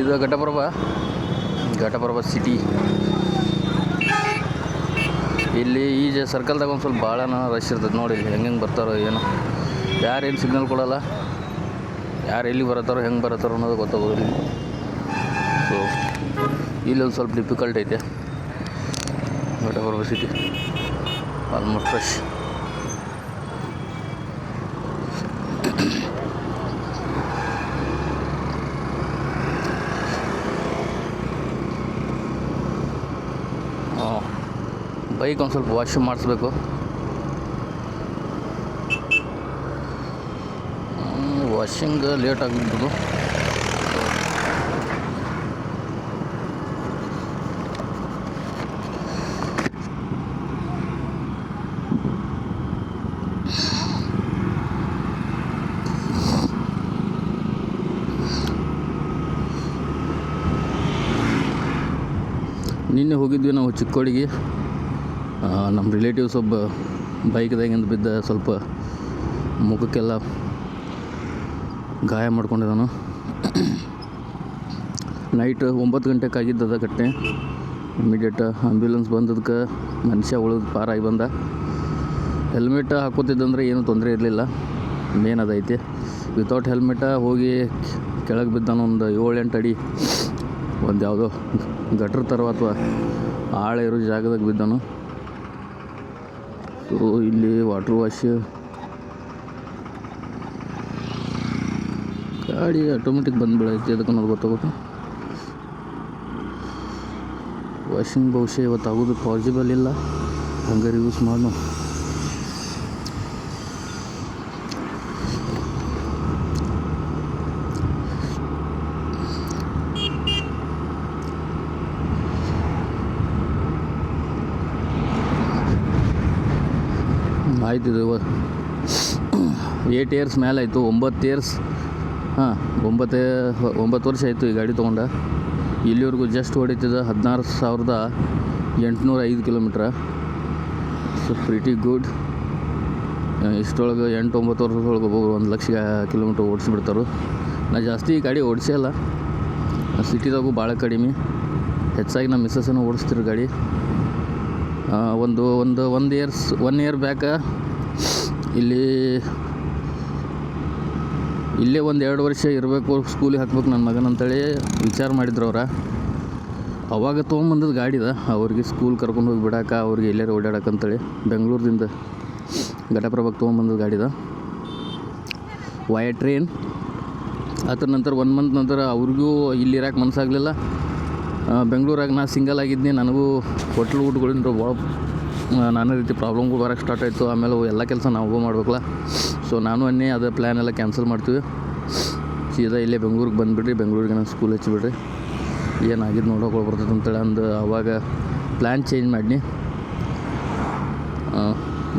ಇದು ಘಟಪ್ರಭಾ ಘಟಪ್ರಭಾ ಸಿಟಿ ಇಲ್ಲಿ ಈ ಜ ಸರ್ಕಲ್ದಾಗ ಒಂದು ಸ್ವಲ್ಪ ಭಾಳ ರಶ್ ಇರ್ತದೆ ನೋಡಿ ಇಲ್ಲಿ ಹೆಂಗೆ ಹೆಂಗೆ ಬರ್ತಾರೋ ಏನೋ. ಯಾರೇನು ಸಿಗ್ನಲ್ ಕೊಡಲ್ಲ. ಯಾರು ಎಲ್ಲಿ ಬರತ್ತಾರೋ, ಹೆಂಗೆ ಬರತ್ತಾರೋ ಅನ್ನೋದು ಗೊತ್ತಾಗೋದಿಲ್ಲ. ಸೊ ಇಲ್ಲೊಂದು ಸ್ವಲ್ಪ ಡಿಫಿಕಲ್ಟ್ ಐತೆ. ಘಟಪ್ರಭಾ ಸಿಟಿ ಆಲ್ಮೋಸ್ಟ್ ಫ್ರೆಶ್ ಹಾಂ ಬೈಕ್ ಒಂದು ಸ್ವಲ್ಪ ವಾಶ್ ಮಾಡಿಸ್ಬೇಕು. ವಾಷಿಂಗ್ ಲೇಟ್ ಆಗಿದ್ದು ನಿನ್ನೆ ಹೋಗಿದ್ವಿ ನಾವು ಚಿಕ್ಕೋಡಿಗೆ. ನಮ್ಮ ರಿಲೇಟಿವ್ಸ್ ಒಬ್ಬ ಬೈಕ್ದಾಗಿಂದ ಬಿದ್ದ ಸ್ವಲ್ಪ ಮುಖಕ್ಕೆಲ್ಲ ಗಾಯ ಮಾಡ್ಕೊಂಡಿದ್ದಾನು. ನೈಟ್ ಒಂಬತ್ತು ಗಂಟೆಗೆ ಆಗಿದ್ದದ ಘಟನೆ ಇಮಿಡಿಯೇಟ್ ಆಂಬ್ಯುಲೆನ್ಸ್ ಬಂದದಕ್ಕೆ ಮನುಷ್ಯ ಉಳಿದು ಪಾರಾಗಿ ಬಂದ. ಹೆಲ್ಮೆಟ್ ಹಾಕೋತಿದ್ದಂದ್ರೆ ಏನೂ ತೊಂದರೆ ಇರಲಿಲ್ಲ. ಮೇನ್ ಅದೈತಿ. ವಿತೌಟ್ ಹೆಲ್ಮೆಟ ಹೋಗಿ ಕೆಳಗೆ ಬಿದ್ದಾನ ಒಂದು ಏಳು ಎಂಟು ಅಡಿ. ಒಂದು ಯಾವುದೋ ಗಟ್ರ ಥರ ಅಥವಾ ಆಳ ಇರೋ ಜಾಗದಾಗ ಬಿದ್ದಾನು. ಸೊ ಇಲ್ಲಿ ವಾಟ್ರ್ ವಾಶ್ ಗಾಡಿ ಆಟೋಮೆಟಿಕ್ ಬಂದ್ಬಿಡೈತಿ ಅದಕ್ಕೆ ನಾವು ಗೊತ್ತಾಗುತ್ತೆ. ವಾಷಿಂಗ್ ಬಹುಶಃ ಇವತ್ತು ಆಗೋದು ಪಾಸಿಬಲ್ ಇಲ್ಲ. ಹಂಗಾರೆ ಯೂಸ್ ಮಾಡು. ಆಯ್ತು ಇದು ಏಟ್ ಇಯರ್ಸ್ ಮೇಲೆ ಆಯಿತು, ಒಂಬತ್ತು ಇಯರ್ಸ್ ಹಾಂ, ಒಂಬತ್ತೇ, ಒಂಬತ್ತು ವರ್ಷ ಆಯಿತು ಈ ಗಾಡಿ ತೊಗೊಂಡ. ಇಲ್ಲಿವರೆಗೂ ಜಸ್ಟ್ ಹೊಡಿತಿದ್ದ ಹದಿನಾರು ಸಾವಿರದ ಎಂಟುನೂರ ಐದು ಕಿಲೋಮೀಟ್ರ. ಸೊ ಪ್ರಿಟಿ ಗುಡ್ ಇಷ್ಟೊಳಗೆ ಎಂಟು ಒಂಬತ್ತು ವರ್ಷದೊಳಗೆ ಒಬ್ಬೊಬ್ರು ಒಂದು ಲಕ್ಷ ಕಿಲೋಮೀಟ್ರ್ ಓಡಿಸ್ಬಿಡ್ತಾರೆ. ನಾ ಜಾಸ್ತಿ ಈ ಗಾಡಿ ಅಲ್ಲ ಸಿಟಿದಾಗೂ ಭಾಳ ಕಡಿಮೆ. ಹೆಚ್ಚಾಗಿ ನಮ್ಮ ಮಿಸ್ಸಸ್ಸನ್ನು ಓಡಿಸ್ತಿರೋ ಗಾಡಿ. ಒಂದು ಒಂದು ಒಂದು ಇಯರ್ಸ್ ಒನ್ ಇಯರ್ ಬ್ಯಾಕ ಇಲ್ಲಿ ಇಲ್ಲೇ ಒಂದು ಎರಡು ವರ್ಷ ಇರಬೇಕು ಸ್ಕೂಲಿಗೆ ಹಾಕ್ಬೇಕು ನನ್ನ ಮಗನ ಅಂತೇಳಿ ವಿಚಾರ ಮಾಡಿದ್ರು ಅವ್ರ. ಅವಾಗ ತೊಗೊಂಬಂದದ್ದು ಗಾಡಿದ ಅವ್ರಿಗೆ ಸ್ಕೂಲ್ ಕರ್ಕೊಂಡು ಹೋಗಿ ಬಿಡಾಕ, ಅವ್ರಿಗೆ ಎಲ್ಲಾರು ಓಡಾಡಕ್ಕಂತೇಳಿ ಬೆಂಗಳೂರಿಂದ ಘಟಪ್ರಭಾಗ ತೊಗೊಂಬಂದದ್ದು ಗಾಡಿದ ವಯ ಟ್ರೈನ್ ಅದ್ರ ನಂತರ ಒನ್ ಮಂತ್ ನಂತರ ಅವ್ರಿಗೂ ಇಲ್ಲಿ ಇರಕ್ಕೆ ಮನಸ್ಸಾಗಲಿಲ್ಲ ಬೆಂಗಳೂರಾಗ ನಾ ಸಿಂಗಲ್ ಆಗಿದ್ದೆ ನನಗೂ ಹೋಟ್ಲು ಊಟಗಳಿಂದ ಭಾಳ ನಾನಾ ರೀತಿ ಪ್ರಾಬ್ಲಮ್ಗಳು ಬರೋಕ್ಕೆ ಸ್ಟಾರ್ಟ್ ಆಯಿತು. ಆಮೇಲೆ ಎಲ್ಲ ಕೆಲಸ ನಾವು ಮಾಡ್ಬೇಕಲ್ಲ. ಸೊ ನಾನು ಅನ್ನೇ ಅದು ಪ್ಲ್ಯಾನ್ ಎಲ್ಲ ಕ್ಯಾನ್ಸಲ್ ಮಾಡ್ತೀವಿ. ಸೀದಾ ಇಲ್ಲೇ ಬೆಂಗ್ಳೂರಿಗೆ ಬಂದುಬಿಡ್ರಿ. ಬೆಂಗ್ಳೂರಿಗೆ ನಾನು ಸ್ಕೂಲ್ ಹಚ್ಚಿಬಿಡ್ರಿ. ಏನಾಗಿದ್ದು ನೋಡೋಕೆ ಬರ್ತದೆ ಅಂತೇಳಿ ಅಂದು ಅವಾಗ ಪ್ಲ್ಯಾನ್ ಚೇಂಜ್ ಮಾಡಿನಿ.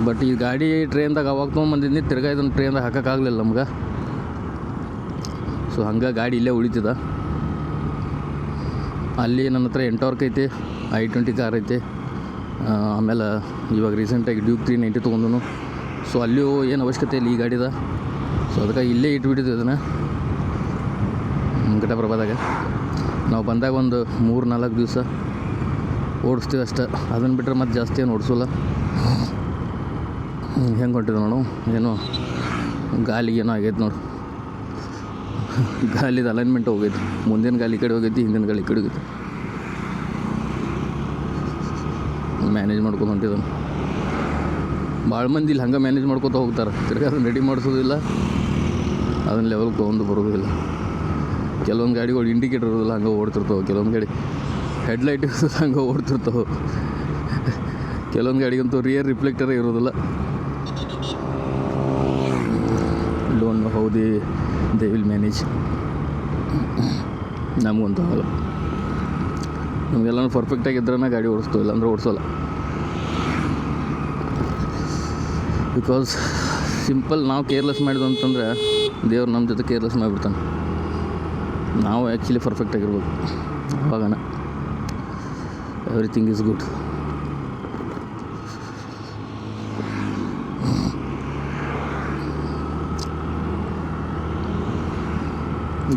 ಬಟ್ ಈ ಗಾಡಿ ಟ್ರೈನ್ದಾಗ ಅವಾಗ ತೊಗೊಂಬಂದಿದ್ನಿ. ತಿರ್ಗಾ ಇದನ್ನು ಟ್ರೈನ್ದಾಗ ಹಾಕೋಕ್ಕಾಗಲಿಲ್ಲ ನಮ್ಗೆ. ಸೊ ಹಂಗೆ ಗಾಡಿ ಇಲ್ಲೇ ಉಳಿತಿದ. ಅಲ್ಲಿ ನನ್ನ ಹತ್ರ ಎಂಟೋರ್ಕ್ ಐತಿ ಐ ಟ್ವೆಂಟಿ ಕಾರ್ ಐತಿ. ಆಮೇಲೆ ಇವಾಗ ರೀಸೆಂಟಾಗಿ ಡ್ಯೂಕ್ ತ್ರೀ ನೈಂಟಿ ತೊಗೊಂಡನು. ಸೊ ಅಲ್ಲಿಯೂ ಏನು ಅವಶ್ಯಕತೆ ಇಲ್ಲ ಈ ಗಾಡಿದ. ಸೊ ಅದಕ್ಕೆ ಇಲ್ಲೇ ಇಟ್ಬಿಟ್ಟಿದ್ದೆ ಅದನ್ನು. ಘಟಪ್ರಭಾದಾಗ ನಾವು ಬಂದಾಗ ಒಂದು ಮೂರು ನಾಲ್ಕು ದಿವಸ ಓಡಿಸ್ತೀವಿ ಅಷ್ಟೆ. ಅದನ್ನು ಬಿಟ್ಟರೆ ಮತ್ತೆ ಜಾಸ್ತಿ ಏನು ಓಡಿಸೋಲ್ಲ. ಹೆಂಗೆ ಹೊಂಟಿದೆ ನೋಡು. ಏನೋ ಗಾಲಿಗೆ ಏನೋ ಆಗೈತೆ ನೋಡು. ಗಾಲಿದ ಅಲೈನ್ಮೆಂಟ್ ಹೋಗೈತಿ. ಮುಂದಿನ ಗಾಲಿ ಕಡೆ ಹೋಗೈತಿ, ಹಿಂದಿನ ಗಾಲಿ ಕಡೆ ಹೋಗೈತಿ. ಮ್ಯಾನೇಜ್ ಮಾಡ್ಕೊಂಡು ಹೊಂಟಿದ್ದಾನೆ ಭಾಳ ಮಂದಿ ಇಲ್ಲಿ ಹಂಗೆ ಮ್ಯಾನೇಜ್ ಮಾಡ್ಕೋತ ಹೋಗ್ತಾರೆ. ತಿರ್ಗಿ ಅದನ್ನು ರೆಡಿ ಮಾಡಿಸೋದಿಲ್ಲ. ಅದನ್ನ ಲೆವೆಲ್ಗೆ ತೊಗೊಂಡು ಬರೋದಿಲ್ಲ. ಕೆಲವೊಂದು ಗಾಡಿಗಳು ಇಂಡಿಕೇಟರ್ ಇರೋದಿಲ್ಲ, ಹಂಗೆ ಓಡ್ತಿರ್ತಾವೆ. ಕೆಲವೊಂದು ಗಾಡಿ ಹೆಡ್ಲೈಟ್ ಇರೋದಿಲ್ಲ, ಹಂಗೆ ಓಡ್ತಿರ್ತಾವೆ. ಕೆಲವೊಂದು ಗಾಡಿಗಂತೂ ರಿಯರ್ ರಿಫ್ಲೆಕ್ಟರೇ ಇರೋದಿಲ್ಲ. Don't know how the they will manage ನಮಗಂತೂ ಆಗಲ್ಲ. ನಮಗೆಲ್ಲ ಪರ್ಫೆಕ್ಟಾಗಿದ್ದರೆ ಗಾಡಿ ಓಡಿಸ್ತೋ ಇಲ್ಲಾಂದ್ರೆ ಓಡಿಸೋಲ್ಲ. ಬಿಕಾಸ್ ಸಿಂಪಲ್ ನಾವು ಕೇರ್ಲೆಸ್ ಮಾಡಿದ್ವು ಅಂತಂದರೆ ದೇವ್ರು ನಮ್ಮ ಜೊತೆ ಕೇರ್ಲೆಸ್ ಮಾಡಿಬಿಡ್ತಾನೆ. ನಾವು ಆ್ಯಕ್ಚುಲಿ ಪರ್ಫೆಕ್ಟಾಗಿರ್ಬೇಕು ಅವಾಗನ. ಎವ್ರಿಥಿಂಗ್ ಈಸ್ ಗುಡ್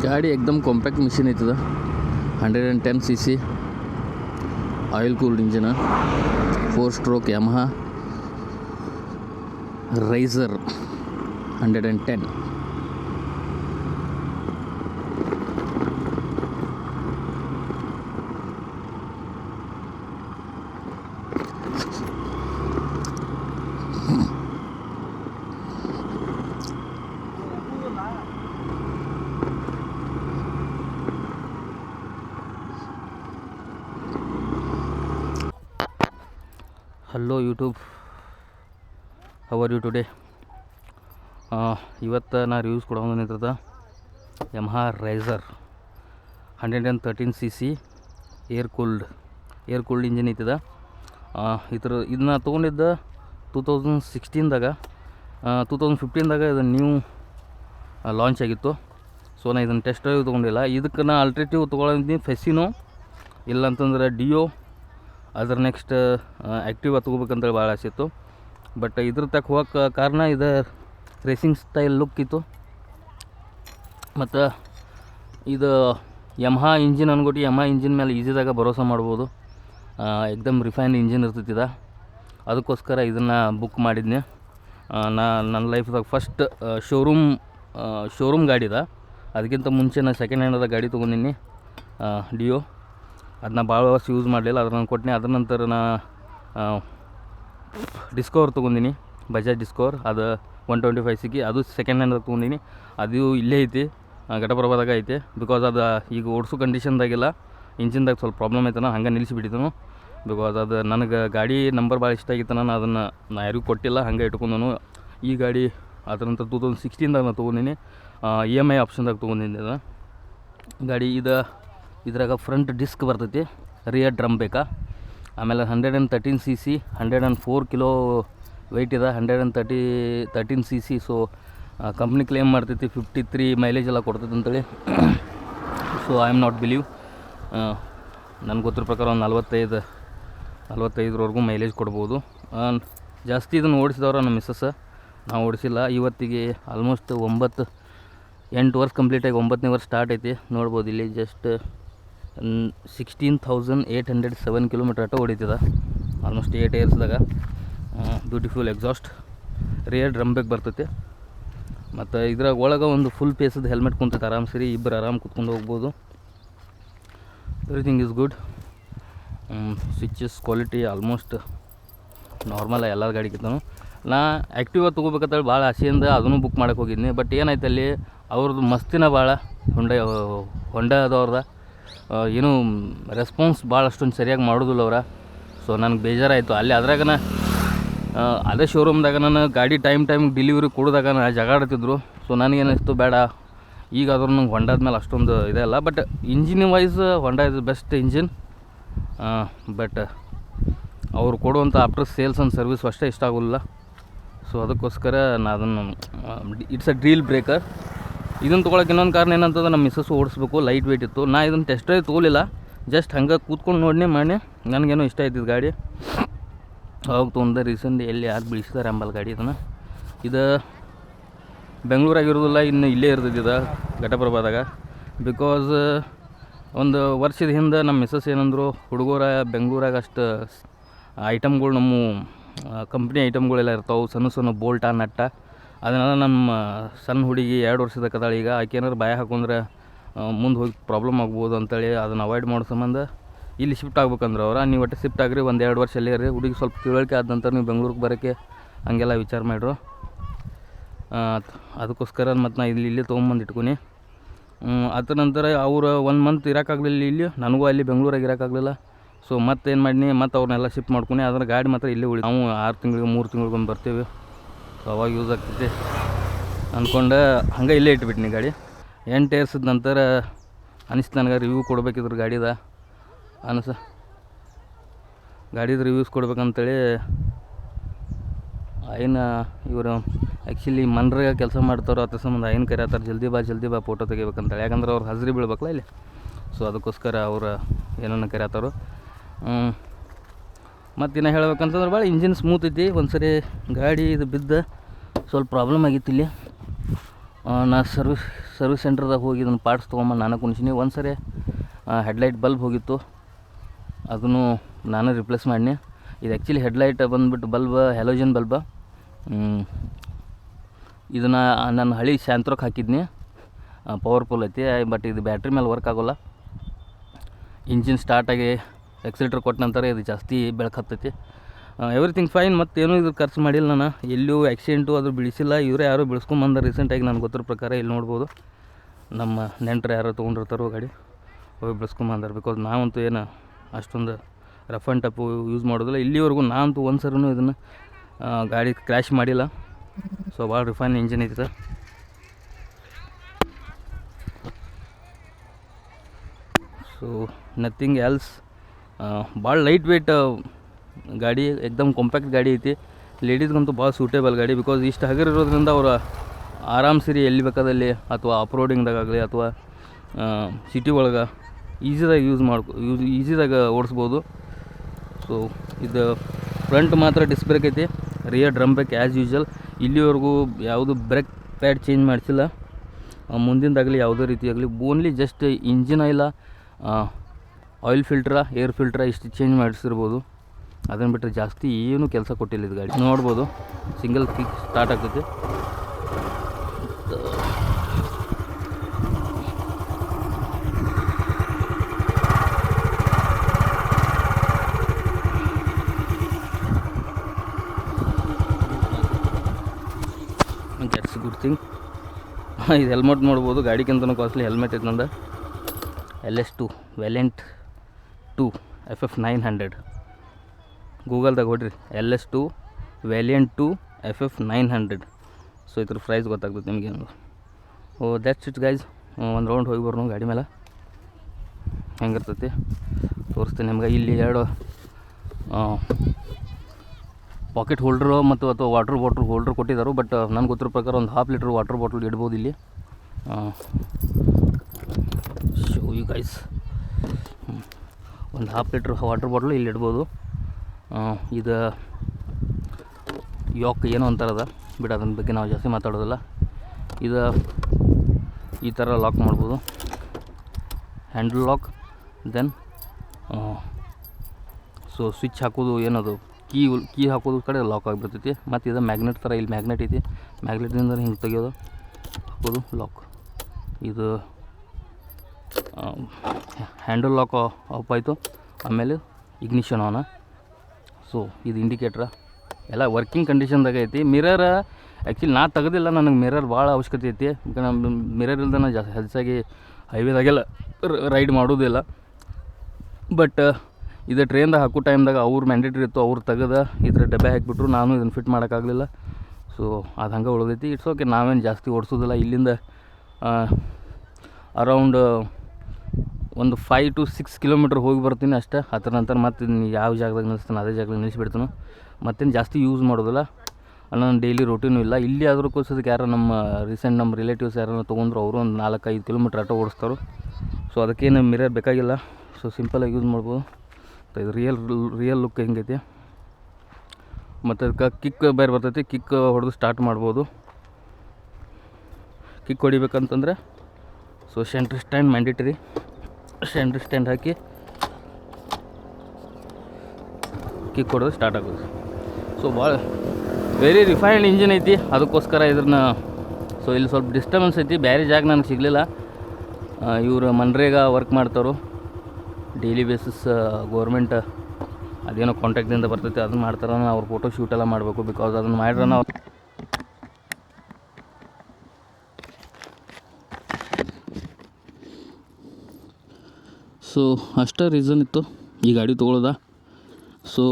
ಗಾಡಿ ಎಕ್ದಮ್ ಕಾಂಪ್ಯಾಕ್ಟ್ ಮಿಷಿನ್ ಐತದ. Hundred and ten C C oil cooled engine four stroke Yamaha razor 110 how are you today ಇವತ್ತು ನಾ ರಿವ್ಯೂಸ್ ಕೊಡೋ ನಿಂತದ Yamaha Rayzr hundred and thirteen C C air cooled air cooled engine ಐತದ. ಈ ಥರ ಇದನ್ನ ತೊಗೊಂಡಿದ್ದ two thousand ಸಿಕ್ಸ್ಟೀನ್ದಾಗ two thousand ಫಿಫ್ಟೀನ್ದಾಗ ಇದು ನ್ಯೂ ಲಾಂಚ್ ಆಗಿತ್ತು. ಸೊ ನಾನು ಇದನ್ನು ಟೆಸ್ಟ್ ಡ್ರೈವ್ ತೊಗೊಂಡಿಲ್ಲ. ಇದಕ್ಕೆ ನಾನು ಆಲ್ಟ್ರೇಟಿವ್ ತೊಗೊಳಿದ್ದೀನಿ ಫೆಸಿನೋ ಇಲ್ಲಾಂತಂದ್ರೆ ಡಿಯೋ ಅದ್ರ ನೆಕ್ಸ್ಟ್ ಆ್ಯಕ್ಟಿವ್ ತೊಗೋಬೇಕಂತೇಳಿ ಭಾಳ ಆಸೆ ಇತ್ತು. ಬಟ್ ಇದ್ರ ತಕ್ಕ ಹೋಗಕ್ಕೆ ಕಾರಣ ಇದು ರೇಸಿಂಗ್ ಸ್ಟೈಲ್ ಲುಕ್ ಇತ್ತು. ಮತ್ತು ಇದು ಯಮಹಾ ಇಂಜಿನ್ ಅನ್ಕೊಟ್ಟು ಯಮಹಾ ಇಂಜಿನ್ ಮೇಲೆ ಈಸಿದಾಗ ಭರೋಸೆ ಮಾಡ್ಬೋದು. ಎಕ್ದಮ್ ರಿಫೈನ್ ಇಂಜಿನ್ ಇರ್ತೈತಿದ ಅದಕ್ಕೋಸ್ಕರ ಇದನ್ನು ಬುಕ್ ಮಾಡಿದ್ನಿ. ನಾ ನನ್ನ ಲೈಫ್ದಾಗ ಫಸ್ಟ್ ಶೋರೂಮ್ ಶೋರೂಮ್ ಗಾಡಿದ ಅದಕ್ಕಿಂತ ಮುಂಚೆ ನಾನು ಸೆಕೆಂಡ್ ಹ್ಯಾಂಡದ ಗಾಡಿ ತೊಗೊಂಡಿನಿ. ಡಿಯೋ ಅದನ್ನ ಭಾಳ ವರ್ಷ ಯೂಸ್ ಮಾಡಲಿಲ್ಲ. ಅದ್ರ ನಾನು ಕೊಟ್ಟಿನಿ ಅದ್ರ ನಂತರ ನಾ ಡಿಸ್ಕವರ್ ತೊಗೊಂಡಿನಿ ಬಜಾಜ್ ಡಿಸ್ಕವರ್ ಅದು ಒನ್ ಟ್ವೆಂಟಿ ಫೈವ್ ಸಿಕ್ಕಿ, ಅದು ಸೆಕೆಂಡ್ ಹ್ಯಾಂಡ್ ತೊಗೊಂಡಿನಿ. ಅದು ಇಲ್ಲೇ ಐತಿ ಘಟಪ್ರಭಾದಾಗ ಐತೆ. ಬಿಕಾಸ್ ಅದು ಈಗ ಓಡಿಸೋ ಕಂಡೀಷನ್ದಾಗಿಲ್ಲ ಇಂಜಿನ್ದಾಗ ಸ್ವಲ್ಪ ಪ್ರಾಬ್ಲಮ್ ಐತನ ಹಂಗೆ ನಿಲ್ಲಿಸಿಬಿಟ್ಟಿದ್ದನು ಬಿಕಾಸ್ ಅದು ನನಗೆ ಗಾಡಿ ನಂಬರ್ ಭಾಳ ಇಷ್ಟ ಆಗಿತ್ತು ನಾನು ಅದನ್ನು ನಾ ಯಾರಿಗೂ ಕೊಟ್ಟಿಲ್ಲ, ಹಂಗೆ ಇಟ್ಕೊಂಡನು. ಈ ಗಾಡಿ ಅದರ ನಂತರ ಟೂ ತೌಸಂಡ್ ಸಿಕ್ಸ್ಟೀನ್ದಾಗ ನಾನು ತೊಗೊಂಡಿನಿ ಇ ಎಂ ಐ ಆಪ್ಷನ್ದಾಗ ತೊಗೊಂಡಿನಿ ಅದು. ಗಾಡಿ ಇದು, ಇದ್ರಾಗ ಫ್ರಂಟ್ ಡಿಸ್ಕ್ ಬರ್ತೈತಿ ರಿಯರ್ ಡ್ರಮ್ ಬೇಕಾ. ಆಮೇಲೆ hundred and thirteen C C hundred and four kilo weight ಇದೆ hundred and thirty thirteen C C so company claim ಮಾಡ್ತೈತಿ ಫಿಫ್ಟಿ ತ್ರೀ ಮೈಲೇಜ್ ಎಲ್ಲ ಕೊಡ್ತೈತೆ ಅಂತೇಳಿ. So I am not believe ನನಗೆ ಗೊತ್ತಿರೋ ಪ್ರಕಾರ ಒಂದು ನಲ್ವತ್ತೈದು, ನಲ್ವತ್ತೈದರವರೆಗೂ ಮೈಲೇಜ್ ಕೊಡ್ಬೋದು. ಜಾಸ್ತಿ ಇದನ್ನು ಓಡಿಸಿದವ್ರ ನಮ್ಮ ಮಿಸ್ಸಸ್ ನಾವು ಓಡಿಸಿಲ್ಲ. ಇವತ್ತಿಗೆ ಆಲ್ಮೋಸ್ಟ್ ಒಂಬತ್ತು, ಎಂಟು ವರ್ಷ ಕಂಪ್ಲೀಟಾಗಿ ಒಂಬತ್ತನೇ ವರ್ಷ ಸ್ಟಾರ್ಟ್ ಐತಿ. ನೋಡ್ಬೋದು ಇಲ್ಲಿ just sixteen thousand eight hundred seven kilometre ಅಟ ಹೊಡಿತದ almost eight ಇಯರ್ಸ್ದಾಗ beautiful exhaust rear drum brake ಬರ್ತೈತಿ. ಮತ್ತು ಇದ್ರಾಗ ಒಳಗೆ ಒಂದು ಫುಲ್ ಪೇಸದ ಹೆಲ್ಮೆಟ್ ಕುಂತೈತೆ. ಆರಾಮ್ ಸರಿ ಇಬ್ಬರು ಆರಾಮ್ ಕುತ್ಕೊಂಡು ಹೋಗ್ಬೋದು. Everything is good switches quality almost normal ಎಲ್ಲ ಗಾಡಿಗಿತ್ತು ನಾ ಆ್ಯಕ್ಟಿವಾ ತೊಗೋಬೇಕಂತೇಳಿ ಭಾಳ ಆಸೆಯಿಂದ ಅದನ್ನು ಬುಕ್ ಮಾಡಕ್ಕೆ ಹೋಗಿದ್ನಿ. ಬಟ್ ಏನಾಯ್ತು ಅಲ್ಲಿ ಅವ್ರದ್ದು ಮಸ್ತಿನ ಭಾಳ. ಹೊಂಡ ಹೊಂಡದವ್ರದ ಏನು ರೆಸ್ಪಾನ್ಸ್ ಭಾಳ ಅಷ್ಟೊಂದು ಸರಿಯಾಗಿ ಮಾಡೋದಿಲ್ಲ ಅವ್ರ. ಸೊ ನನಗೆ ಬೇಜಾರಾಯಿತು. ಅಲ್ಲಿ ಅದ್ರಾಗನ ಅದೇ ಶೋರೂಮ್ದಾಗ ನಾನು ಗಾಡಿ ಟೈಮ್ ಟೈಮ್ ಡೆಲಿವರಿ ಕೊಡೋದಾಗ ಜಗಾಡ್ತಿದ್ರು. ಸೊ ನನಗೇನಿಸ್ತು ಬೇಡ. ಈಗ ಆದ್ರೂ ನಂಗೆ ಹೊಂಡಾದ ಮೇಲೆ ಅಷ್ಟೊಂದು ಇದೆಲ್ಲ but engine wise Honda is best engine but ಅವ್ರು ಕೊಡುವಂಥ ಆಫ್ಟರ್ ಸೇಲ್ಸ್ ಆ್ಯಂಡ್ ಸರ್ವಿಸ್ ಅಷ್ಟೇ ಇಷ್ಟ ಆಗೋಲ್ಲ ಸೊ ಅದಕ್ಕೋಸ್ಕರ ನಾನು ಅದನ್ನು ಇಟ್ಸ್ ಅ ಡ್ರೀಲ್ ಬ್ರೇಕರ್ ಇದನ್ನು ತೊಗೊಳಕ್ಕೆ ಇನ್ನೊಂದು ಕಾರಣ ಏನಂತಂದ್ರೆ ನಮ್ಮ ಮಿಸ್ಸಸ್ ಓಡಿಸ್ಬೇಕು ಲೈಟ್ ವೆಯ್ಟ್ ಇತ್ತು. ನಾ ಇದನ್ನು ಟೆಸ್ಟ್ ಡ್ರೈವ್ ತೊಗೊಲಿಲ್ಲ ಜಸ್ಟ್ ಹಂಗೆ ಕೂತ್ಕೊಂಡು ನೋಡಿನೇ ಮಾಡಿ ನನಗೇನೋ ಇಷ್ಟ ಆಯ್ತಿದ್ದು ಗಾಡಿ. ಅವಾಗ ತೊಗೊಂಡೆ ರೀಸೆಂಟ್ ಎಲ್ಲಿ ಯಾರು ಬೀಳಿಸಿದಾರೆ ಅಂಬಲ್ ಗಾಡಿ ಇದನ್ನು. ಇದು ಬೆಂಗಳೂರಾಗಿರೋದಿಲ್ಲ ಇನ್ನು ಇಲ್ಲೇ ಇರ್ತೈತಿ ಇದು ಘಟಪ್ರಭಾದಾಗ. ಬಿಕಾಸ್ ಒಂದು ವರ್ಷದ ಹಿಂದೆ ನಮ್ಮ ಮಿಸ್ಸಸ್ ಏನಂದ್ರು, ಹುಡುಗರ ಬೆಂಗಳೂರಾಗ ಅಷ್ಟು ಐಟಮ್ಗಳು ನಮ್ಮ ಕಂಪ್ನಿ ಐಟಮ್ಗಳೆಲ್ಲ ಇರ್ತಾವೆ. ಸಣ್ಣ ಸಣ್ಣ ಬೋಲ್ಟ ನಟ್ಟ. ಅದನ್ನೆಲ್ಲ ನಮ್ಮ ಸಣ್ಣ ಹುಡುಗಿ ಎರಡು ವರ್ಷದ ಕದಾಳ. ಈಗ ಆಕೆ ಏನಾರು ಬಾಯ ಹಾಕೊಂಡ್ರೆ ಮುಂದೆ ಹೋಗಿ ಪ್ರಾಬ್ಲಮ್ ಆಗ್ಬೋದು ಅಂತೇಳಿ ಅದನ್ನು ಅವಾಯ್ಡ್ ಮಾಡೋ ಸಂಬಂಧ ಇಲ್ಲಿ ಶಿಫ್ಟ್ ಆಗ್ಬೇಕಂದ್ರೆ ಅವ್ರ. ನೀವು ಒಟ್ಟು ಶಿಫ್ಟ್ ಆಗ್ರಿ, ಒಂದು ಎರಡು ವರ್ಷ ಅಲ್ಲಿ ರೀ ಹುಡುಗಿ ಸ್ವಲ್ಪ ತಿಳುವಳಿಕೆ ಆದ ನಂತರ ನೀವು ಬೆಂಗ್ಳೂರಿಗೆ ಬರೋಕ್ಕೆ ಹಂಗೆಲ್ಲ ವಿಚಾರ ಮಾಡಿರು. ಅದಕ್ಕೋಸ್ಕರ ಮತ್ತು ನಾ ಇಲ್ಲಿ ಇಲ್ಲೇ ತೊಗೊಂಬಂದು ಇಟ್ಕೊನಿ. ಅದ್ರ ನಂತರ ಅವರು ಒಂದು ಮಂತ್ ಇರೋಕ್ಕಾಗಲಿಲ್ಲ ಇಲ್ಲಿ. ನನಗೂ ಅಲ್ಲಿ ಬೆಂಗಳೂರಾಗ ಇರೋಕ್ಕಾಗಲಿಲ್ಲ ಸೊ ಮತ್ತೇನು ಮಾಡಿನಿ ಮತ್ತು ಅವ್ರನ್ನೆಲ್ಲ ಶಿಫ್ಟ್ ಮಾಡ್ಕೊನಿ. ಅದರ ಗಾಡಿ ಮಾತ್ರ ಇಲ್ಲೇ ಉಳಿ. ನಾವು ಆರು ತಿಂಗಳಿಗೆ, ಮೂರು ಬಂದು ಬರ್ತೀವಿ. ಸೊ ಅವಾಗ ಯೂಸ್ ಆಗ್ತೈತಿ. ಅಂದ್ಕೊಂಡು ಹಂಗೆ ಇಲ್ಲೇ ಇಟ್ಬಿಟ್ಟಿನಿ ಗಾಡಿ. ಎಂಟು ಏರ್ಸಿದ ನಂತರ ಅನಿಸ್ತು ನನಗೆ ರಿವ್ಯೂ ಕೊಡಬೇಕಿದ್ರು ಗಾಡಿದ. ಅನಿಸ, ಗಾಡಿದು ರಿವ್ಯೂಸ್ ಕೊಡ್ಬೇಕಂತೇಳಿ ಐನ ಇವರು ಆ್ಯಕ್ಚುಲಿ ಮನ್ರಾಗ ಕೆಲಸ ಮಾಡ್ತಾರೋ ಅದ್ರ ಸಂಬಂಧ ಏನು ಕರೆಯತ್ತಾರೆ ಜಲ್ದಿ ಬಾ ಜಲ್ದಿ ಬಾ ಫೋಟೋ ತೆಗಿಬೇಕಂತೇಳಿ ಯಾಕಂದ್ರೆ ಅವ್ರು ಹಸಿರಿ ಬೀಳ್ಬೇಕಲ್ಲ ಇಲ್ಲಿ. ಸೊ ಅದಕ್ಕೋಸ್ಕರ ಅವರು ಏನನ್ನ ಕರೆಯತ್ತಾರೋ ಮತ್ತು ಇನ್ನು ಹೇಳ್ಬೇಕಂತಂದ್ರೆ ಭಾಳ ಇಂಜಿನ್ ಸ್ಮೂತ್ ಐತಿ. ಒಂದು ಸರಿ ಗಾಡಿ ಇದು ಬಿದ್ದ ಸ್ವಲ್ಪ ಪ್ರಾಬ್ಲಮ್ ಆಗಿತ್ತು ಇಲ್ಲಿ. ನಾ ಸರ್ವಿಸ್ ಸರ್ವಿಸ್ ಸೆಂಟ್ರದಾಗ ಹೋಗಿ ಇದನ್ನು ಪಾರ್ಟ್ಸ್ ತೊಗೊಂಬಂದು ನಾನು ಕುಣಿಸೀನಿ. ಒಂದು ಸರಿ ಹೆಡ್ಲೈಟ್ ಬಲ್ಬ್ ಹೋಗಿತ್ತು. ಅದನ್ನು ನಾನು ರಿಪ್ಲೇಸ್ ಮಾಡಿನಿ. ಇದು ಆ್ಯಕ್ಚುಲಿ ಹೆಡ್ಲೈಟ್ ಬಂದುಬಿಟ್ಟು ಬಲ್ಬ್ ಹೆಲೋಜನ್ ಬಲ್ಬ ಇದನ್ನು ನಾನು ಹಳಿ ಶಾಂತ್ರಕ್ಕೆ ಹಾಕಿದ್ನಿ. ಪವರ್ಫುಲ್ ಐತಿ ಬಟ್ ಇದು ಬ್ಯಾಟ್ರಿ ಮೇಲೆ ವರ್ಕ್ ಆಗೋಲ್ಲ. ಇಂಜಿನ್ ಸ್ಟಾರ್ಟಾಗಿ ಎಕ್ಸಿಲೇಟರ್ ಕೊಟ್ಟ ನಂತರ ಇದು ಜಾಸ್ತಿ ಬೆಳಕು ಹತ್ತೈತಿ. ಎವ್ರಿಥಿಂಗ್ ಫೈನ್ ಮತ್ತು ಏನೂ ಇದು ಖರ್ಚು ಮಾಡಿಲ್ಲ ನಾನು. ಎಲ್ಲೂ ಆ್ಯಕ್ಸಿಡೆಂಟು ಅದು ಬಿಡಿಸಿಲ್ಲ. ಇವರೇ ಯಾರೋ ಬಿಡಿಸ್ಕೊಂಬಂದ ರೀಸೆಂಟಾಗಿ ನನಗೆ ಗೊತ್ತಿರೋ ಪ್ರಕಾರ ಇಲ್ಲಿ ನೋಡ್ಬೋದು. ನಮ್ಮ ನೆಂಟರು ಯಾರೋ ತೊಗೊಂಡಿರ್ತಾರೋ ಗಾಡಿ ಹೋಗಿ ಬಿಡಿಸ್ಕೊಂಬಂದಾರ ಬಿಕಾಸ್ ನಾವಂತೂ ಏನು ಅಷ್ಟೊಂದು ರಫ್ ಆ್ಯಂಡ್ ಟಪ್ಪು ಯೂಸ್ ಮಾಡೋದಿಲ್ಲ. ಇಲ್ಲಿವರೆಗೂ ನಾನಂತೂ ಒಂದು ಸರಿನೂ ಇದನ್ನು ಗಾಡಿ ಕ್ರ್ಯಾಶ್ ಮಾಡಿಲ್ಲ. ಸೊ ಭಾಳ ರಿಫೈನ್ ಇಂಜಿನ್ ಐತೆ ಸೊ ನಥಿಂಗ್ ಎಲ್ಸ್ ಭಾಳ ಲೈಟ್ ವೆಯ್ಟ್ ಗಾಡಿ, ಎಕ್ದಮ್ ಕಾಂಪ್ಯಾಕ್ಟ್ ಗಾಡಿ ಐತಿ. ಲೇಡೀಸ್ಗಂತೂ ಭಾಳ ಸೂಟೇಬಲ್ ಗಾಡಿ ಬಿಕಾಸ್ ಇಷ್ಟು ಹಗರ್ ಇರೋದ್ರಿಂದ ಅವರು ಆರಾಮ್ಸಿರಿ ಎಲ್ಲಿ ಬೇಕಾದಲ್ಲಿ, ಅಥವಾ ಆಫ್ ರೋಡಿಂಗ್ದಾಗಲಿ ಅಥವಾ ಸಿಟಿ ಒಳಗೆ ಈಸಿದಾಗ ಯೂಸ್ ಮಾಡ್ಕೊ ಯೂಸ್ ಈಸಿದಾಗ ಓಡಿಸ್ಬೋದು. ಸೊ ಇದು ಫ್ರಂಟ್ ಮಾತ್ರ ಡಿಸ್ ಬ್ರೇಕ್ ಐತಿ rear drum brake as usual ಇಲ್ಲಿವರೆಗೂ ಯಾವುದು ಬ್ರೇಕ್ ಪ್ಯಾಡ್ ಚೇಂಜ್ ಮಾಡಿಸಿಲ್ಲ. ಮುಂದಿಂದಾಗಲಿ ಯಾವುದೇ ರೀತಿಯಾಗಲಿ only just engine oil oil filter, air filter ಇಷ್ಟು ಚೇಂಜ್ ಮಾಡಿಸಿರ್ಬೋದು. ಅದನ್ನು ಬಿಟ್ಟರೆ ಜಾಸ್ತಿ ಏನೂ ಕೆಲಸ ಕೊಟ್ಟಿಲ್ಲ ಇದು ಗಾಡಿ. ನೋಡ್ಬೋದು, ಸಿಂಗಲ್ ಕಿಕ್ ಸ್ಟಾರ್ಟ್ ಆಗ್ತೈತೆ. ಗುಡ್ ಥಿಂಗ್ ಇದು ಹೆಲ್ಮೆಟ್ ನೋಡ್ಬೋದು ಗಾಡಿಗಿಂತನೂ ಕಾಸ್ಟ್ಲಿ ಹೆಲ್ಮೆಟ್ ಐತೆ ನಂದು. L S two Valiant two F F nine hundred ಗೂಗಲ್ದಾಗ ಹೊಡ್ರಿ L S two Valiant two F F nine hundred so ಇದ್ರ ಪ್ರೈಸ್ ಗೊತ್ತಾಗ್ತದೆ ನಿಮಗೆ ಓ ದ್ಯಾಟ್ಸ್ ಇಟ್ ಗೈಸ್ ಒಂದು ರೌಂಡ್ ಹೋಗಿ ಬರೋಣ ಗಾಡಿ ಮೇಲೆ. ಹೆಂಗಿರ್ತೈತಿ? ತೋರಿಸ್ತೀನಿ ನಿಮ್ಗೆ. ಇಲ್ಲಿ ಎರಡು ಪಾಕೆಟ್ ಹೋಲ್ಡ್ರು ಮತ್ತು ಅಥವಾ ವಾಟ್ರ್ ಬಾಟ್ಲ್ ಹೋಲ್ಡ್ರ್ ಕೊಟ್ಟಿದ್ದಾರೆ ಬಟ್ ನನಗೆ ಗೊತ್ತಿರೋ ಪ್ರಕಾರ ಒಂದು ಹಾಫ್ ಲೀಟ್ರ್ ವಾಟ್ರ್ ಬಾಟ್ಲ್ ಇಡ್ಬೋದು ಇಲ್ಲಿ. ಶೋ ಯು ಗೈಸ್ ಒಂದು ಹಾಫ್ ಲೀಟ್ರ್ ವಾಟರ್ ಬಾಟ್ಲು ಇಲ್ಲಿ ಇಡ್ಬೋದು. ಇದು ಯಾಕ್ ಏನೋ ಅಂತಾರದ ಬಿಡ ಅದನ್ನ ಬಗ್ಗೆ ನಾವು ಜಾಸ್ತಿ ಮಾತಾಡೋದಿಲ್ಲ. ಇದು ಈ ಥರ ಲಾಕ್ ಮಾಡ್ಬೋದು. Handle lock then so switch ಹಾಕೋದು ಏನದು? ಕೀ ಕೀ ಹಾಕೋದು ಕಡೆ ಲಾಕ್ ಆಗಿಬಿಡ್ತೈತಿ. ಮತ್ತು ಇದು ಮ್ಯಾಗ್ನೆಟ್ ಥರ ಇಲ್ಲಿ ಮ್ಯಾಗ್ನೆಟ್ ಐತಿ. ಮ್ಯಾಗ್ನೆಟಿಂದ ಹಿಂಗೆ ತೆಗೆಯೋದು. ಹಾಕೋದು ಲಾಕ್ ಇದು ಹ್ಯಾಂಡಲ್ ಲಾಕ್ ಆಫ್ ಆಯಿತು. ಆಮೇಲೆ ಇಗ್ನಿಷನ್ ಆನ ಸೊ ಇದು ಇಂಡಿಕೇಟ್ರ ಎಲ್ಲ ವರ್ಕಿಂಗ್ ಕಂಡೀಷನ್ದಾಗ ಐತಿ. ಮಿರರ್ ಆ್ಯಕ್ಚುಲಿ ನಾ ತೆಗೆದಿಲ್ಲ, ನನಗೆ ಮಿರರ್ ಭಾಳ ಅವಶ್ಯಕತೆ ಐತಿ. ನಮ್ಮ ಮಿರರ್ ಇಲ್ದ ನಾನು ಜಾಸ್ತಿ ಹೆಚ್ಚಾಗಿ ಹೈವೇದಾಗೆಲ್ಲ ರೈಡ್ ಮಾಡೋದಿಲ್ಲ. ಬಟ್ ಇದು ಟ್ರೈನ್ದಾಗ ಹಾಕೋ ಟೈಮ್ದಾಗ ಅವ್ರು ಮ್ಯಾಂಡೇಟ್ರಿ ಇತ್ತು, ಅವ್ರು ತೆಗೆದ, ಇದ್ರ ಡಬ್ಬೆ ಹಾಕಿಬಿಟ್ರು, ನಾನು ಇದನ್ನು ಫಿಟ್ ಮಾಡೋಕ್ಕಾಗಲಿಲ್ಲ. ಸೊ ಅದು ಹಂಗೆ ಉಳಿದೈತಿ. ಇಟ್ಸ್ ಓಕೆ ನಾವೇನು ಜಾಸ್ತಿ ಓಡಿಸೋದಿಲ್ಲ. ಇಲ್ಲಿಂದ ಅರೌಂಡ್ ಒಂದು ಫೈವ್ ಟು ಸಿಕ್ಸ್ ಕಿಲೋಮೀಟ್ರ್ ಹೋಗಿ ಬರ್ತೀನಿ ಅಷ್ಟೇ. ಅದರ ನಂತರ ಮತ್ತೆ ಯಾವ ಜಾಗದಾಗ ನಿಲ್ಲಿಸ್ತಾನೆ ಅದೇ ಜಾಗದಾಗ ನಿಲ್ಲಿಸ್ಬಿಡ್ತಾನೆ ಮತ್ತೇನು ಜಾಸ್ತಿ ಯೂಸ್ ಮಾಡೋದಿಲ್ಲ. ನನ್ನ ಡೈಲಿ ರೂಟೀನು ಇಲ್ಲ. ಇಲ್ಲಿ ಆದರೂ ಕೋಸೋದಕ್ಕೆ ಯಾರೋ ನಮ್ಮ ರೀಸೆಂಟ್ ನಮ್ಮ ರಿಲೇಟಿವ್ಸ್ ಯಾರನ್ನ ತೊಗೊಂಡ್ರು, ಅವರು ಒಂದು ನಾಲ್ಕು ಐದು ಕಿಲೋಮೀಟ್ರ್ ಆಟೋ ಓಡಿಸ್ತಾರೆ ಸೊ ಅದಕ್ಕೇನು ಮಿರರ್ ಬೇಕಾಗಿಲ್ಲ. ಸೊ ಸಿಂಪಲಾಗಿ ಯೂಸ್ ಮಾಡ್ಬೋದು. ಇದು ರಿಯಲ್ ರಿಯಲ್ ಲುಕ್ ಹೆಂಗೈತಿ. ಮತ್ತು ಅದಕ್ಕೆ ಕಿಕ್ ಬೇರೆ ಬರ್ತೈತಿ. ಕಿಕ್ ಹೊಡೆದು ಸ್ಟಾರ್ಟ್ ಮಾಡ್ಬೋದು. Kick ಹೊಡಿಬೇಕಂತಂದ್ರೆ so centre stand mandatory centre stand ಹಾಕಿ. ಕಿಕ್ ಕೊಡೋದು ಸ್ಟಾರ್ಟ್ ಆಗೋದು. ಸೊ ಭಾಳ ವೆರಿ ರಿಫೈನ್ಡ್ ಇಂಜಿನ್ ಐತಿ. ಅದಕ್ಕೋಸ್ಕರ ಇದನ್ನ ಸೊ ಇಲ್ಲಿ ಸ್ವಲ್ಪ ಡಿಸ್ಟರ್ಬೆನ್ಸ್ ಐತಿ. ಬೇರೆ ಜಾಗ ನನಗೆ ಸಿಗಲಿಲ್ಲ. ಇವರು ಮನ್ರೇಗ ವರ್ಕ್ ಮಾಡ್ತಾರೋ ಡೈಲಿ ಬೇಸಿಸ್ ಗೌರ್ಮೆಂಟ್ ಅದೇನೋ ಕಾಂಟ್ಯಾಕ್ಟಿಂದ ಬರ್ತೈತಿ ಅದನ್ನ ಮಾಡ್ತಾರ ಅವ್ರು ಫೋಟೋ ಶೂಟ್ ಎಲ್ಲ ಮಾಡಬೇಕು ಬಿಕಾಸ್ ಅದನ್ನು ಮಾಡ್ರೆ ನಾವು ಸೊ, ಅಷ್ಟೇ ರೀಸನ್ ಇತ್ತು. ಈ ಗಾಡಿ ತೊಗೊಳ್ದ. ಸೊ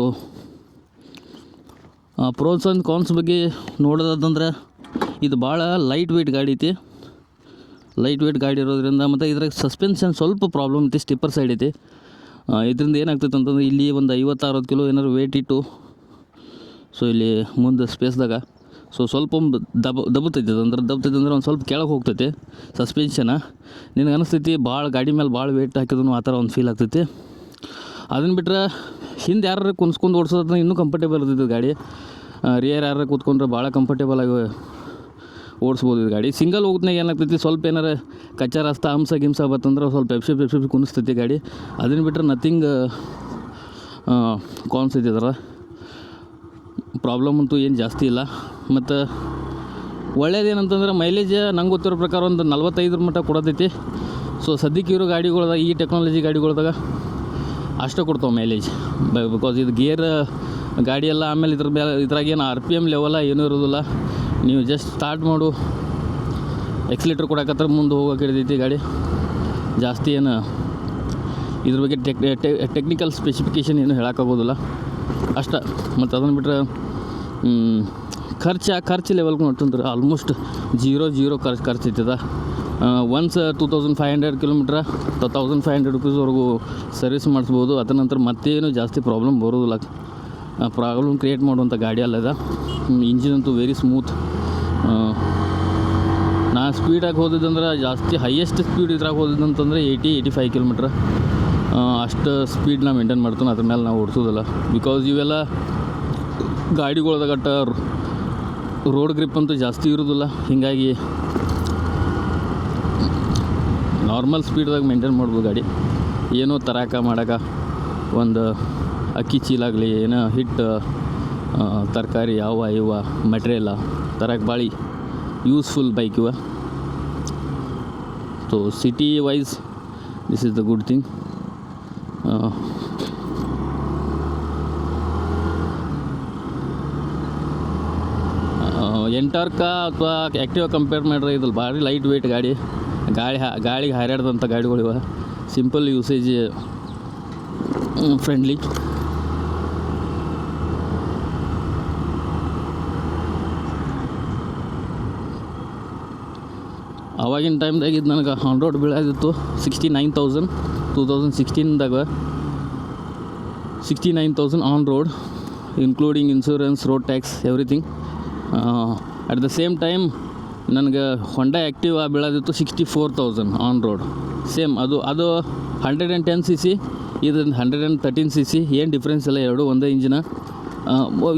ಪ್ರೋನ್ಸ್ ಆ್ಯಂಡ್ ಕಾನ್ಸ್ ಬಗ್ಗೆ ನೋಡೋದಂದ್ರೆ ಇದು ಭಾಳ ಲೈಟ್ ವೆಯ್ಟ್ ಗಾಡಿ ಐತಿ. ಲೈಟ್ ವೆಯ್ಟ್ ಗಾಡಿ ಇರೋದ್ರಿಂದ ಮತ್ತು ಇದ್ರಾಗ ಸಸ್ಪೆನ್ಷನ್ ಸ್ವಲ್ಪ ಪ್ರಾಬ್ಲಮ್ ಐತಿ ಸ್ಟಿಪ್ಪರ್ ಸೈಡ್ ಐತಿ. ಇದರಿಂದ ಏನಾಗ್ತೈತೆ ಅಂತಂದ್ರೆ, ಇಲ್ಲಿ ಒಂದು ಐವತ್ತು ಅರವತ್ತು ಕಿಲೋ ಏನಾದ್ರು ವೆಯ್ಟ್ ಇಟ್ಟು ಸೊ ಇಲ್ಲಿ ಮುಂದೆ ಸ್ಪೇಸ್ದಾಗ ಸೊ ಸ್ವಲ್ಪ ದಬ, ದಬ್ಬತೈತೆ. ಅದು ಅಂದ್ರೆ ದಬ್ತೈತೆ ಅಂದ್ರೆ ಒಂದು ಸ್ವಲ್ಪ ಕೆಳಗೆ ಹೋಗ್ತೈತಿ ಸಸ್ಪೆನ್ಷನ ನಿನಗೆ ಅನಿಸ್ತೈತಿ ಭಾಳ ಗಾಡಿ ಮೇಲೆ ಭಾಳ ವೆಯ್ಟ್ ಹಾಕಿದ್ರು ಆ ಥರ ಒಂದು ಫೀಲ್ ಆಗ್ತೈತಿ. ಅದನ್ನು ಬಿಟ್ರೆ ಹಿಂದೆ ಯಾರು ಕುನ್ಸ್ಕೊಂಡು ಓಡಿಸೋದ್ರೆ ಇನ್ನೂ ಕಂಫರ್ಟೇಬಲ್ ಇರ್ತೈತಿ ಗಾಡಿ. ರಿಯರ್ ಯಾರು ಕೂತ್ಕೊಂಡ್ರೆ ಭಾಳ ಕಂಫರ್ಟೇಬಲ್ ಆಗಿ ಓಡಿಸ್ಬೋದು ಇದು ಗಾಡಿ. ಸಿಂಗಲ್ ಹೋಗ್ತಾಗ ಏನಾಗ್ತೈತಿ, ಸ್ವಲ್ಪ ಏನಾರ ಕಚ್ಚಾ ರಸ್ತ ಹಂಸ ಗಿಂಸ ಬತ್ತಂದ್ರೆ ಸ್ವಲ್ಪ ಎಪ್ಸಿ ಎಪ್ಸಿ ಕುಣಿಸ್ತೈತಿ ಗಾಡಿ. ಅದನ್ನು ಬಿಟ್ಟರೆ ನಥಿಂಗ್ ಕಾನ್ಸ್ ಐತಿ ಅದರ ಪ್ರಾಬ್ಲಮ್ ಅಂತೂ ಏನು ಜಾಸ್ತಿ ಇಲ್ಲ. ಮತ್ತು ಒಳ್ಳೇದೇನಂತಂದ್ರೆ ಮೈಲೇಜ್ ನಂಗೆ ಗೊತ್ತಿರೋ ಪ್ರಕಾರ ಒಂದು ನಲ್ವತ್ತೈದರ ಮಟ್ಟ ಕೊಡತೈತಿ. ಸೊ ಸದ್ಯಕ್ಕೆ ಇರೋ ಗಾಡಿಗಳ್ದಾಗ, ಈ ಟೆಕ್ನಾಲಜಿ ಗಾಡಿಗಳ್ದಾಗ ಅಷ್ಟೇ ಕೊಡ್ತಾವೆ ಮೈಲೇಜ್ ಬಿಕಾಸ್ ಇದು ಗೇರ್ ಗಾಡಿ ಎಲ್ಲ ಆಮೇಲೆ ಇದ್ರ ಮೇಲೆ ಇದ್ರಾಗ ಏನು ಆರ್ ಪಿ ಎಂ ಲೆವೆಲ್ಲ ಏನೂ ಇರೋದಿಲ್ಲ. ನೀವು ಜಸ್ಟ್ ಸ್ಟಾರ್ಟ್ ಮಾಡು. ಎಕ್ಸಿಲೇಟ್ರ್ ಕೊಡಕತ್ರ ಮುಂದೆ ಹೋಗೋಕೆ ಹಿಡಿದೈತಿ ಗಾಡಿ. ಜಾಸ್ತಿ ಏನು ಇದ್ರ ಬಗ್ಗೆ ಟೆಕ್ ಟೆಕ್ನಿಕಲ್ ಸ್ಪೆಸಿಫಿಕೇಷನ್ ಏನು ಹೇಳೋಕ್ಕಾಗೋದಿಲ್ಲ. ಅಷ್ಟ. ಮತ್ತು ಅದನ್ನು ಬಿಟ್ಟರೆ ಖರ್ಚು ಖರ್ಚು ಲೆವೆಲ್ಗೆ ನೋಡ್ತಂದ್ರೆ ಆಲ್ಮೋಸ್ಟ್ ಜೀರೋ ಜೀರೋ ಖರ್ಚು ಖರ್ಚು ಇತ್ತದ once two thousand five hundred kilometre thousand five hundred ರುಪೀಸ್ವರೆಗೂ service ಮಾಡಿಸ್ಬೋದು. ಅದರ ನಂತರ ಮತ್ತೇನು ಜಾಸ್ತಿ ಪ್ರಾಬ್ಲಮ್ ಬರೋದಿಲ್ಲ. ಪ್ರಾಬ್ಲಮ್ ಕ್ರಿಯೇಟ್ ಮಾಡುವಂಥ ಗಾಡಿ ಅಲ್ಲದ ಇಂಜಿನ್ ಅಂತೂ ವೆರಿ ಸ್ಮೂತ್ ನಾ ಸ್ಪೀಡಾಗಿ ಹೋದಿದ್ದಂದ್ರೆ ಜಾಸ್ತಿ ಹೈಯೆಸ್ಟ್ ಸ್ಪೀಡ್ ಇದ್ರಾಗ ಹೋದಿದ್ದಂತಂದ್ರೆ ಏಯ್ಟಿ ಏಯ್ಟಿ ಫೈವ್ ಕಿಲೋಮೀಟ್ರ್ ಅಷ್ಟು ಸ್ಪೀಡ್ ನಾವು ಮೇಂಟೈನ್ ಮಾಡ್ತೀನಿ. ಅದ್ರ ಮೇಲೆ ನಾವು ಓಡಿಸೋದಿಲ್ಲ. ಬಿಕಾಸ್ ಇವೆಲ್ಲ ಗಾಡಿಗಳ್ದಾಗಟ್ಟ ರೋಡ್ ಗ್ರಿಪ್ ಅಂತೂ ಜಾಸ್ತಿ ಇರೋದಿಲ್ಲ. ಹೀಗಾಗಿ ನಾರ್ಮಲ್ ಸ್ಪೀಡ್ದಾಗ ಮೇಂಟೈನ್ ಮಾಡ್ಬೋದು ಗಾಡಿ. ಏನೋ ತರಾಕ ಮಾಡಕ ಒಂದು ಅಕ್ಕಿ ಚೀಲಾಗಲಿ ಏನೋ ಹಿಟ್ಟು ತರಕಾರಿ ಯಾವ ಇವ ಮೆಟ್ರಿಯಲ್ಲ ತರಕ್ಕೆ ಭಾಳ ಯೂಸ್ಫುಲ್ ಬೈಕ್ ಇವ. So city wise this is the good thing Ntorq ಅಥವಾ ಆ್ಯಕ್ಟಿವ್ ಕಂಪೇರ್ ಮಾಡಿದ್ರೆ ಇದ್ರಲ್ಲಿ ಭಾರಿ ಲೈಟ್ ವೆಯ್ಟ್ ಗಾಡಿ ಗಾಳಿ ಗಾಳಿಗೆ ಹಾರಾಡ್ದಂಥ ಗಾಡಿಗಳಿವೆ ಸಿಂಪಲ್ ಯೂಸೇಜ್ ಫ್ರೆಂಡ್ಲಿ ಅವಾಗಿನ ಟೈಮ್ದಾಗ ಇದು ನನಗೆ on road ಬೀಳಾದಿತ್ತು sixty nine thousand two thousand ಸಿಕ್ಸ್ಟೀನ್ದಾಗ sixty nine thousand on road including insurance road tax everything at the same time ನನಗೆ Honda Activa ಬೀಳೋದಿತ್ತು sixty four thousand on road same ಅದು ಅದು hundred and ten C C ಇದು hundred and thirteen C C ಏನು difference ಇಲ್ಲ, ಎರಡು ಒಂದೇ ಇಂಜಿನ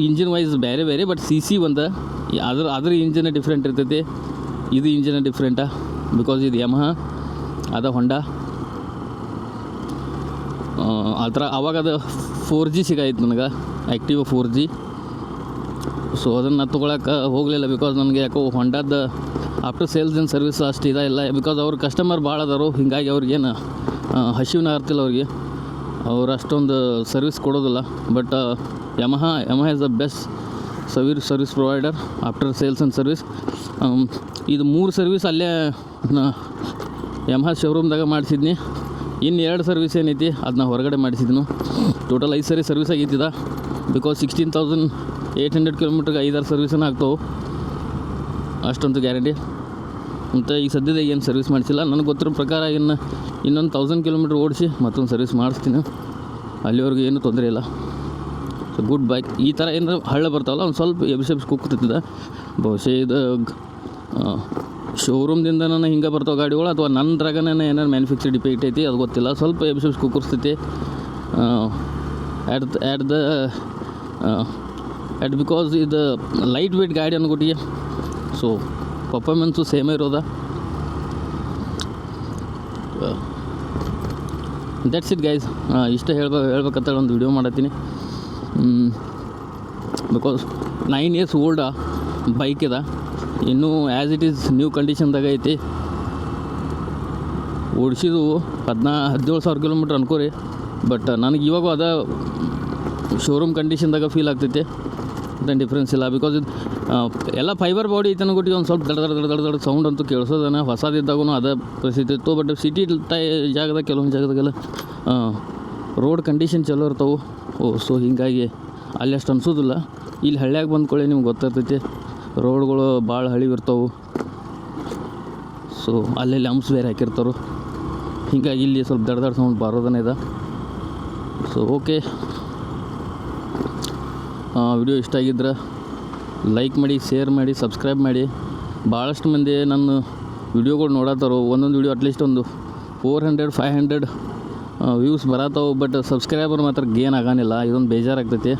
engine wise ಬೇರೆ ಬೇರೆ ಬಟ್ ಸಿ ಸಿ ಒಂದು. ಅದ್ರ ಅದ್ರ ಇಂಜಿನ್ ಡಿಫ್ರೆಂಟ್ ಇರ್ತೈತಿ. ಇದು ಇಂಜಿನ್ ಡಿಫ್ರೆಂಟಾ ಬಿಕಾಸ್ ಇದು ಯಮಹ ಅದ ಹೊಂಡಾ ಆ ಥರ, ಅವಾಗ ಅದು ಫೋರ್ ಜಿ ಸಿಗಾಯ್ತು ನನಗೆ ಆ್ಯಕ್ಟಿವ್ ಫೋರ್ ಜಿ ಸೊ ಅದನ್ನು ತೊಗೊಳಕ್ಕೆ ಹೋಗಲಿಲ್ಲ ಬಿಕಾಸ್ ನನಗೆ ಯಾಕೋ ಹೊಂಡದ ಆಫ್ಟರ್ ಸೇಲ್ಸ್ ಇನ್ ಸರ್ವಿಸ್ ಅಷ್ಟು ಇದಿಲ್ಲ ಬಿಕಾಸ್ ಅವ್ರ ಕಸ್ಟಮರ್ ಭಾಳ ಅದಾರು. ಹೀಗಾಗಿ ಅವ್ರಿಗೇನು ಹಸಿವಿನ ಆಗ್ತಿಲ್ಲ ಅವ್ರಿಗೆ. ಅವ್ರು ಅಷ್ಟೊಂದು ಸರ್ವಿಸ್ ಕೊಡೋದಿಲ್ಲ. But Yamaha Yamaha is the best ಸವೀರ್ service provider after sales and service ಇದು ಮೂರು ಸರ್ವಿಸ್ ಅಲ್ಲೇ ಯಮಹ ಶೋರೂಮ್ದಾಗ ಮಾಡಿಸಿದ್ನಿ. ಇನ್ನು ಎರಡು ಸರ್ವಿಸ್ ಏನೈತಿ ಅದನ್ನ ಹೊರಗಡೆ ಮಾಡಿಸಿದ್ನು. ಟೋಟಲ್ ಐದು ಸರಿ service ಆಗೈತಿದ. Because sixteen thousand eight hundred ಕಿಲೋಮೀಟ್ರಿಗೆ ಐದಾರು ಸರ್ವಿಸನ್ನು ಆಗ್ತಾವೆ. ಅಷ್ಟೊಂದು ಗ್ಯಾರಂಟಿ ಮತ್ತು ಈ ಸದ್ಯದ ಏನು ಸರ್ವಿಸ್ ಮಾಡಿಸಿಲ್ಲ. ನನಗೆ ಗೊತ್ತಿರೋ ಪ್ರಕಾರ ಇನ್ನು, ಇನ್ನೊಂದು ತೌಸಂಡ್ ಕಿಲೋಮೀಟ್ರ್ ಓಡಿಸಿ ಮತ್ತೊಂದು ಸರ್ವಿಸ್ ಮಾಡಿಸ್ತೀನಿ. ಅಲ್ಲಿವರೆಗೂ ಏನೂ ತೊಂದರೆ ಇಲ್ಲ. ಸೊ ಗುಡ್ ಬೈಕ್ ಈ ಥರ ಏನಾರು ಹಳ್ಳ ಬರ್ತಾವಲ್ಲ, ಒಂದು ಸ್ವಲ್ಪ ಎಬ್ಸ್ ಎಬ್ಸ್ ಕುಗ್ತಿದ್ದ ಬಹುಶಃ ಇದು ಶೋರೂಮ್ದಿಂದ ನಾನು ಹಿಂಗೆ ಬರ್ತಾವೆ ಗಾಡಿಗಳು, ಅಥವಾ ನನ್ನ ಡ್ರಾಗನ ಏನಾರು ಮ್ಯಾನುಫ್ಯಾಕ್ಚರ್ ಡಿಪೆಕ್ಟ್ ಐತಿ, ಅದು ಗೊತ್ತಿಲ್ಲ. ಸ್ವಲ್ಪ ಎಬ್ಸ್ ಕುಕ್ಕರ್ಸ್ತೈತಿ. At at the at because ಇದು ಲೈಟ್ ವೆಯ್ಟ್ ಗಾಡಿ ಅನ್ಕೊಟ್ಟಿಗೆ ಸೊ ಪರ್ಫಾರ್ಮೆನ್ಸು ಸೇಮೇ ಇರೋದ. ದಟ್ಸ್ ಇಟ್ ಗೈಸ್ ಇಷ್ಟೇ ಹೇಳ್ಬೇ ಹೇಳ್ಬೇಕಂತ ಒಂದು video ಮಾಡತ್ತೀನಿ. Because nine years old bike ಇದೆ. ಇನ್ನೂ ಆ್ಯಸ್ ಇಟ್ ಈಸ್ ನ್ಯೂ ಕಂಡೀಷನ್ದಾಗ ಐತಿ. ಓಡಿಸಿದು ಹದಿನಾ ಹದಿನೇಳು ಸಾವಿರ ಕಿಲೋಮೀಟ್ರ್ ಅನ್ಕೋರಿ. ಬಟ್ ನನಗೆ ಇವಾಗ ಅದ ಶೋರೂಮ್ ಕಂಡೀಷನ್ದಾಗ ಫೀಲ್ ಆಗ್ತೈತಿ. ಅದೇನು ಡಿಫ್ರೆನ್ಸ್ ಇಲ್ಲ. ಬಿಕಾಸ್ ಇದು ಎಲ್ಲ ಫೈಬರ್ ಬಾಡಿ ಐತೆ ಅನ್ಕೊಟ್ಟಿಗೆ ಒಂದು ಸ್ವಲ್ಪ ದಡ ದಡ ದಡ ದಡ ಸೌಂಡ್ ಅಂತೂ ಕೇಳಿಸೋದನ ಹೊಸದಿದ್ದಾಗೂ ಅದೇ ಪರಿಸ್ಥಿತಿ ಇತ್ತು. ಬಟ್ ಸಿಟಿ ಟೈ ಜಾಗದಾಗ ಕೆಲವೊಂದು ಜಾಗದಾಗೆಲ್ಲ ರೋಡ್ ಕಂಡೀಷನ್ ಚಲೋ ಇರ್ತಾವೆ. ಓ ಸೊ ಹೀಗಾಗಿ ಅಲ್ಲಿ ಅಷ್ಟು ಅನ್ಸೋದಿಲ್ಲ. ಇಲ್ಲಿ ಹಳ್ಳ್ಯಾಗ ಬಂದ್ಕೊಳ್ಳಿ ನಿಮ್ಗೆ ಗೊತ್ತಿರ್ತೈತಿ ರೋಡ್ಗಳು ಭಾಳ ಹಳಿವಿರ್ತಾವೆ. ಸೊ ಅಲ್ಲೆಲ್ಲಿ ಲಂಪ್ಸ್ ಬೇರೆ ಹಾಕಿರ್ತಾರೆ. ಹೀಗಾಗಿ ಇಲ್ಲಿ ಸ್ವಲ್ಪ ದಡ ದಡ ಸೌಂಡ್ ಬರೋದನೇ ಇದೆ. ಸೊ ಓಕೆ ವಿಡಿಯೋ ಇಷ್ಟ ಆಗಿದ್ರೆ ಲೈಕ್ ಮಾಡಿ, ಶೇರ್ ಮಾಡಿ, ಸಬ್ಸ್ಕ್ರೈಬ್ ಮಾಡಿ. ಭಾಳಷ್ಟು ಮಂದಿ ನನ್ನ ವಿಡಿಯೋಗಳು ನೋಡತ್ತಾರೋ ಒಂದೊಂದು ವಿಡಿಯೋ ಅಟ್ಲೀಸ್ಟ್ ಒಂದು four hundred, five hundred views ಬರತ್ತಾವೆ but subscriber ಮಾತ್ರ ಗೇನ್ ಆಗೋನಿಲ್ಲ ಇದೊಂದು ಬೇಜಾರಾಗ್ತೈತಿ.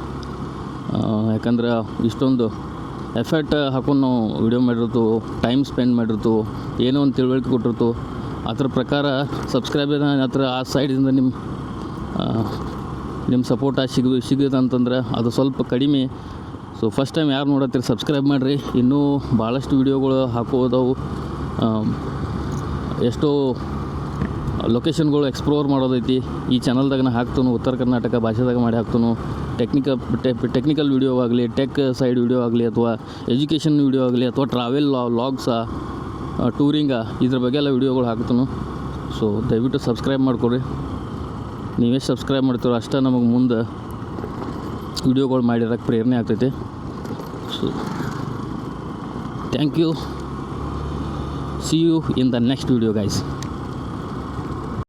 ಯಾಕಂದ್ರೆ ಇಷ್ಟೊಂದು ಎಫರ್ಟ್ ಹಾಕೊಂಡು ನಾವು ವಿಡಿಯೋ ಮಾಡಿರ್ತು, ಟೈಮ್ ಸ್ಪೆಂಡ್ ಮಾಡಿರ್ತು, ಏನೋ ಒಂದು ತಿಳುವಳಿಕೆ ಕೊಟ್ಟಿರ್ತು. ಅದ್ರ ಪ್ರಕಾರ ಸಬ್ಸ್ಕ್ರೈಬರ್ ಹತ್ರ ಆ ಸೈಡಿಂದ ನಿಮ್ಮ ನಿಮ್ಮ ಸಪೋರ್ಟ ಸಿಗೋದು ಸಿಗುತ್ತೆ ಅಂತಂದ್ರೆ ಅದು ಸ್ವಲ್ಪ ಕಡಿಮೆ. ಸೊ ಫಸ್ಟ್ ಟೈಮ್ ಯಾರು ನೋಡತ್ತೀರಿ ಸಬ್ಸ್ಕ್ರೈಬ್ ಮಾಡಿರಿ. ಇನ್ನೂ ಭಾಳಷ್ಟು ವಿಡಿಯೋಗಳು ಹಾಕೋದವು ಎಷ್ಟೋ ಲೊಕೇಶನ್ಗಳು ಎಕ್ಸ್ಪ್ಲೋರ್ ಮಾಡೋದೈತಿ. ಈ ಚಾನಲ್ದಾಗ ನಾ ಹಾಕ್ತನು, ಉತ್ತರ ಕರ್ನಾಟಕ ಭಾಷೆದಾಗ ಮಾಡಿ ಹಾಕ್ತನು. ಟೆಕ್ನಿಕಲ್ ಟೆಕ್ನಿಕಲ್ ವೀಡಿಯೋ ಆಗಲಿ ಟೆಕ್ ಸೈಡ್ ವಿಡಿಯೋ ಆಗಲಿ ಅಥವಾ ಎಜುಕೇಷನ್ ವಿಡಿಯೋ ಆಗಲಿ ಅಥವಾ ಟ್ರಾವೆಲ್ ಲಾಗ್ಸಾ ಟೂರಿಂಗ ಇದ್ರ ಬಗ್ಗೆ ಎಲ್ಲ ವೀಡಿಯೋಗಳು ಹಾಕ್ತನು. ಸೊ ದಯವಿಟ್ಟು ಸಬ್ಸ್ಕ್ರೈಬ್ ಮಾಡ್ಕೊಡ್ರಿ. ನೀವೇ ಸಬ್ಸ್ಕ್ರೈಬ್ ಮಾಡ್ತೀರೋ ಅಷ್ಟೇ ನಮಗೆ ಮುಂದೆ ವಿಡಿಯೋಗಳು ಮಾಡಿರೋಕ್ಕೆ ಪ್ರೇರಣೆ ಆಗ್ತೈತಿ. So thank you see you in the next video guys